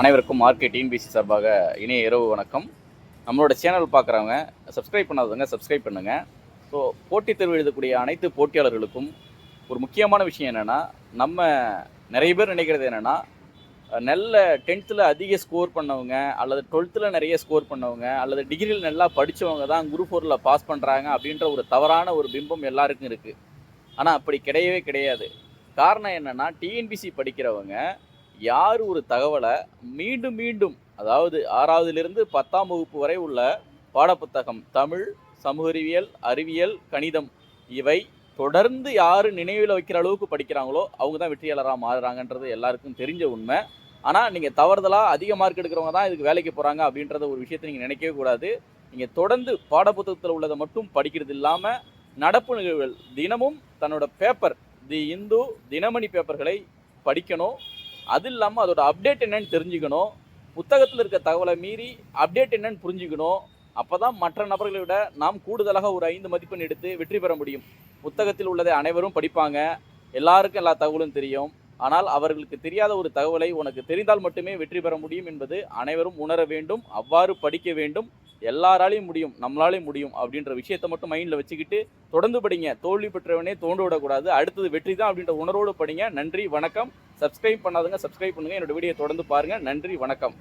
அனைவருக்கும் market TNPSC சார்பாக இணைய இரவு வணக்கம். நம்மளோட சேனல் பார்க்குறவங்க சப்ஸ்கிரைப் பண்ணாதவங்க சப்ஸ்கிரைப் பண்ணுங்கள் ஸோ போட்டித் தேர்வு எழுதக்கூடிய அனைத்து போட்டியாளர்களுக்கும் ஒரு முக்கியமான விஷயம் என்னென்னா நம்ம நிறைய பேர் நினைக்கிறது என்னென்னா நல்ல டென்த்தில் அதிக ஸ்கோர் பண்ணவங்க அல்லது டுவெல்த்தில் நிறைய ஸ்கோர் பண்ணவங்க அல்லது டிகிரியில் நல்லா படித்தவங்க தான் குரூப் ஃபோரில் பாஸ் பண்ணுறாங்க அப்படின்ற ஒரு தவறான ஒரு பிம்பம் எல்லாருக்கும் இருக்குது ஆனால் அப்படி கிடையவே கிடையாது. காரணம் என்னென்னா டிஎன்பிசி படிக்கிறவங்க யார் ஒரு தகவலை மீண்டும் மீண்டும் அதாவது ஆறாவதிலிருந்து பத்தாம் வகுப்பு வரை உள்ள பாடப்புத்தகம் தமிழ் சமூக அறிவியல் அறிவியல் கணிதம் இவை தொடர்ந்து யார் நினைவில் வைக்கிற அளவுக்கு படிக்கிறாங்களோ அவங்க தான் வெற்றியாளராக மாறுறாங்கன்றது எல்லாருக்கும் தெரிஞ்ச உண்மை. ஆனால் நீங்கள் தவறுதலாக அதிக மார்க் எடுக்கிறவங்க தான் இதுக்கு வேலைக்கு போகிறாங்க அப்படின்றத ஒரு விஷயத்தை நீங்கள் நினைக்கவே கூடாது. நீங்கள் தொடர்ந்து பாடப்புத்தகத்தில் உள்ளதை மட்டும் படிக்கிறது இல்லாமல் நடப்பு நிகழ்வுகள் தினமும் தன்னோட பேப்பர் தி இந்து தினமணி பேப்பர்களை படிக்கணும். அது இல்லாமல் அதோட அப்டேட் என்னன்னு தெரிஞ்சுக்கணும். புத்தகத்தில் இருக்க தகவலை மீறி அப்டேட் என்னன்னு புரிஞ்சுக்கணும். அப்போ தான் மற்ற நபர்களை விட நாம் கூடுதலாக ஒரு ஐந்து மதிப்பெண் எடுத்து வெற்றி பெற முடியும். புத்தகத்தில் உள்ளதை அனைவரும் படிப்பாங்க. எல்லாருக்கும் எல்லா தகவலும் தெரியும். ஆனால் அவர்களுக்கு தெரியாத ஒரு தகவலை உனக்கு தெரிந்தால் மட்டுமே வெற்றி பெற முடியும் என்பது அனைவரும் உணர வேண்டும் அவ்வாறு படிக்க வேண்டும் எல்லாராலையும் முடியும் நம்மளாலையும் முடியும் அப்படின்ற விஷயத்தை மட்டும் மைண்டில் வச்சுக்கிட்டு தொடர்ந்து படிங்க. தோல்வி பெற்றவனே தோண்டு விடக்கூடாது. அடுத்தது வெற்றி தான் அப்படின்ற உணர்வோடு படிங்க. நன்றி வணக்கம். சப்ஸ்கிரைப் பண்ணாதுங்க சப்ஸ்கிரைப் பண்ணுங்க. என்னோட வீடியோ தொடர்ந்து பாருங்கள் நன்றி வணக்கம்.